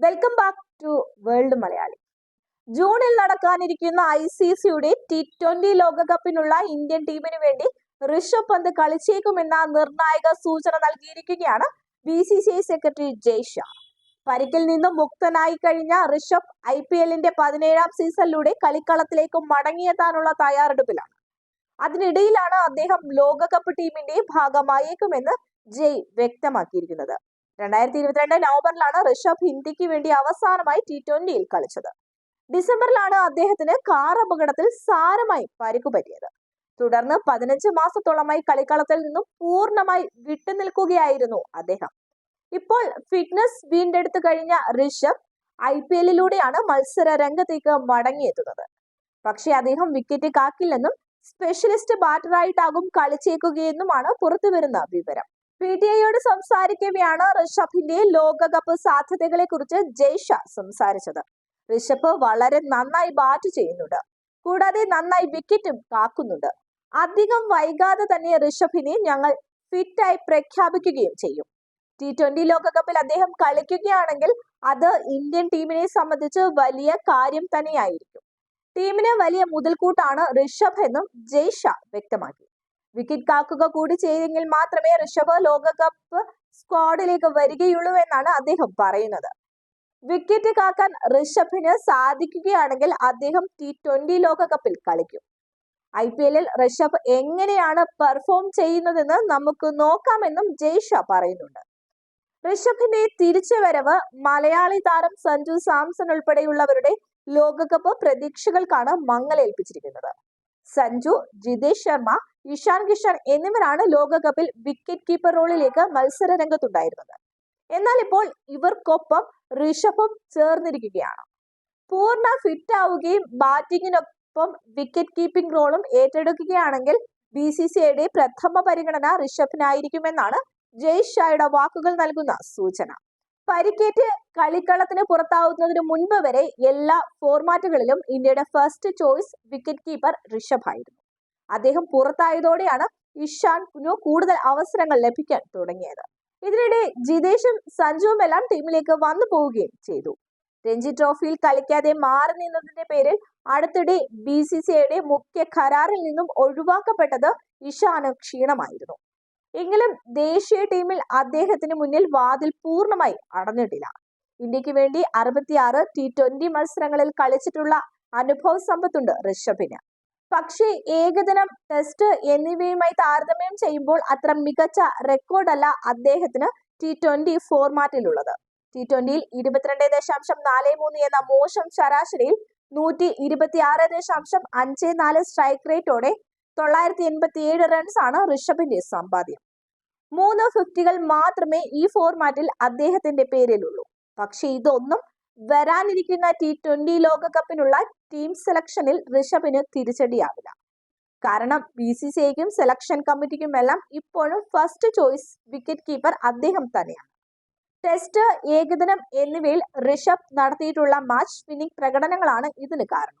Welcome back to world Malayali ജൂണിൽ നടക്കാനിരിക്കുന്ന I C സിയുടെ ടി ട്വന്റി ലോകകപ്പിനുള്ള ഇന്ത്യൻ ടീമിന് വേണ്ടി ഋഷഭ് പന്ത് കളിച്ചേക്കുമെന്ന നിർണായക സൂചന നൽകിയിരിക്കുകയാണ് B C C I secretary Jay Shah. പരിക്കിൽ നിന്നും മുക്തനായി കഴിഞ്ഞ ഋഷഭ് ഐ പി എല്ലിന്റെ പതിനേഴാം സീസണിലൂടെ കളിക്കളത്തിലേക്ക് മടങ്ങിയെത്താനുള്ള തയ്യാറെടുപ്പിലാണ്. അതിനിടയിലാണ് അദ്ദേഹം ലോകകപ്പ് ടീമിന്റെ ഭാഗമായേക്കുമെന്ന് ജയ് വ്യക്തമാക്കിയിരിക്കുന്നത്. രണ്ടായിരത്തി ഇരുപത്തിരണ്ട് നവംബറിലാണ് ഋഷഭ് ഇന്ത്യയ്ക്ക് വേണ്ടി അവസാനമായി ടി ട്വന്റിയിൽ കളിച്ചത്. ഡിസംബറിലാണ് അദ്ദേഹത്തിന് കാർ അപകടത്തിൽ സാരമായി പരിക്കു പറ്റിയത് തുടർന്ന് പതിനഞ്ച് മാസത്തോളമായി കളിക്കളത്തിൽ നിന്നും പൂർണമായി വിട്ടുനിൽക്കുകയായിരുന്നു അദ്ദേഹം. ഇപ്പോൾ ഫിറ്റ്നസ് വീണ്ടെടുത്തു കഴിഞ്ഞ ഋഷഭ് ഐ പി എല്ലിലൂടെയാണ് മത്സര രംഗത്തേക്ക് മടങ്ങിയെത്തുന്നത്. പക്ഷേ അദ്ദേഹം വിക്കറ്റ് കാക്കില്ലെന്നും സ്പെഷ്യലിസ്റ്റ് ബാറ്ററായിട്ടാകും കളിച്ചേക്കുകയെന്നുമാണ് പുറത്തുവരുന്ന വിവരം. പി ടി ഐയോട് സംസാരിക്കവെയാണ് ഋഷഭിന്റെ ലോകകപ്പ് സാധ്യതകളെ കുറിച്ച് ജയ്ഷ സംസാരിച്ചത്. ഋഷഭ് വളരെ നന്നായി ബാറ്റ് ചെയ്യുന്നുണ്ട്. കൂടാതെ നന്നായി വിക്കറ്റും കാക്കുന്നുണ്ട്. അധികം വൈകാതെ തന്നെ ഋഷഭിനെ ഞങ്ങൾ ഫിറ്റായി പ്രഖ്യാപിക്കുകയും ചെയ്യും. ടി ട്വന്റി ലോകകപ്പിൽ അദ്ദേഹം കളിക്കുകയാണെങ്കിൽ അത് ഇന്ത്യൻ ടീമിനെ സംബന്ധിച്ച് വലിയ കാര്യം തന്നെയായിരിക്കും. ടീമിന് വലിയ മുതൽക്കൂട്ടാണ് ഋഷഭ് എന്നും ജയ്ഷ വ്യക്തമാക്കി. വിക്കറ്റ് കാക്കുക കൂടി ചെയ്തെങ്കിൽ മാത്രമേ ഋഷഭ് ലോകകപ്പ് സ്ക്വാഡിലേക്ക് വരികയുള്ളൂ എന്നാണ് അദ്ദേഹം പറയുന്നത്. വിക്കറ്റ് കാക്കാൻ ഋഷഭിന് സാധിക്കുകയാണെങ്കിൽ അദ്ദേഹം ടി ട്വന്റി ലോകകപ്പിൽ കളിക്കും. ഐ പി എല്ലിൽ ഋഷഭ് എങ്ങനെയാണ് പെർഫോം ചെയ്യുന്നതെന്ന് നമുക്ക് നോക്കാമെന്നും ജയ്ഷ പറയുന്നുണ്ട്. ഋഷഭിന്റെ തിരിച്ചുവരവ് മലയാളി താരം സഞ്ജു സാംസൺ ഉൾപ്പെടെയുള്ളവരുടെ ലോകകപ്പ് പ്രതീക്ഷകൾക്കാണ് മങ്ങലേൽപ്പിച്ചിരിക്കുന്നത്. സഞ്ജു ജിതേഷ് ശർമ്മ ഇഷാൻ കിഷൻ എന്നിവരാണ് ലോകകപ്പിൽ വിക്കറ്റ് കീപ്പർ റോളിലേക്ക് മത്സര രംഗത്തുണ്ടായിരുന്നത് എന്നാൽ ഇപ്പോൾ ഇവർക്കൊപ്പം ഋഷഭും ചേർന്നിരിക്കുകയാണ്. പൂർണ ഫിറ്റ് ആവുകയും ബാറ്റിങ്ങിനൊപ്പം വിക്കറ്റ് കീപ്പിംഗ് റോളും ഏറ്റെടുക്കുകയാണെങ്കിൽ ബി സി സി ഐയുടെ പ്രഥമ പരിഗണന ഋഷഭിനായിരിക്കുമെന്നാണ് ജയ് ഷായുടെ വാക്കുകൾ നൽകുന്ന സൂചന. പരിക്കേറ്റ് കളിക്കളത്തിന് പുറത്താവുന്നതിന് മുൻപ് വരെ എല്ലാ ഫോർമാറ്റുകളിലും ഇന്ത്യയുടെ first choice wicket keeper Rishabh ആയിരുന്നു അദ്ദേഹം പുറത്തായതോടെയാണ് ഇഷാൻ കുനു കൂടുതൽ അവസരങ്ങൾ ലഭിക്കാൻ തുടങ്ങിയത്. ഇതിനിടെ ജിതേഷും സഞ്ജുവും എല്ലാം ടീമിലേക്ക് വന്നു പോവുകയും ചെയ്തു. രഞ്ജി ട്രോഫിയിൽ കളിക്കാതെ മാറി നിന്നതിന്റെ പേരിൽ അടുത്തിടെ ബി സി സി ഐയുടെ മുഖ്യ കരാറിൽ നിന്നും ഒഴിവാക്കപ്പെട്ടത് ഇഷാന് ക്ഷീണമായിരുന്നു. എങ്കിലും ദേശീയ ടീമിൽ അദ്ദേഹത്തിന് മുന്നിൽ വാതിൽ പൂർണമായി അടഞ്ഞിട്ടില്ല. ഇന്ത്യയ്ക്ക് വേണ്ടി അറുപത്തിയാറ് ടി ട്വന്റി മത്സരങ്ങളിൽ കളിച്ചിട്ടുള്ള അനുഭവ സമ്പത്തുണ്ട് ഋഷഭിന്. പക്ഷേ ഏകദിനം ടെസ്റ്റ് എന്നിവയുമായി താരതമ്യം ചെയ്യുമ്പോൾ അത്ര മികച്ച റെക്കോർഡല്ല അദ്ദേഹത്തിന് ടി ട്വന്റി ഫോർമാറ്റിലുള്ളത് ടി ട്വന്റിയിൽ ഇരുപത്തിരണ്ട് ദശാംശം നാല് മൂന്ന് എന്ന മോശം ശരാശരിയിൽ നൂറ്റി ഇരുപത്തിയാറ് ദശാംശം അഞ്ച് നാല് സ്ട്രൈക്ക് റേറ്റോടെ തൊള്ളായിരത്തി എൺപത്തി ഏഴ് റൺസ് ആണ് ഋഷഭിന്റെ സമ്പാദ്യം. മൂന്ന് ഫിഫ്റ്റികൾ മാത്രമേ ഈ ഫോർമാറ്റിൽ അദ്ദേഹത്തിന്റെ പേരിലുള്ളൂ. പക്ഷെ ഇതൊന്നും വരാനിരിക്കുന്ന ടി ട്വന്റി ലോകകപ്പിനുള്ള ടീം സെലക്ഷനിൽ ഋഷഭിന് തിരിച്ചടിയാവില്ല. കാരണം ബി സി സി ഐക്കും സെലക്ഷൻ കമ്മിറ്റിക്കുമെല്ലാം ഇപ്പോഴും ഫസ്റ്റ് ചോയ്സ് വിക്കറ്റ് കീപ്പർ അദ്ദേഹം തന്നെയാണ്. ടെസ്റ്റ് ഏകദിനം എന്നിവയിൽ ഋഷഭ് നടത്തിയിട്ടുള്ള മാച്ച് വിന്നിംഗ് പ്രകടനങ്ങളാണ് ഇതിന് കാരണം.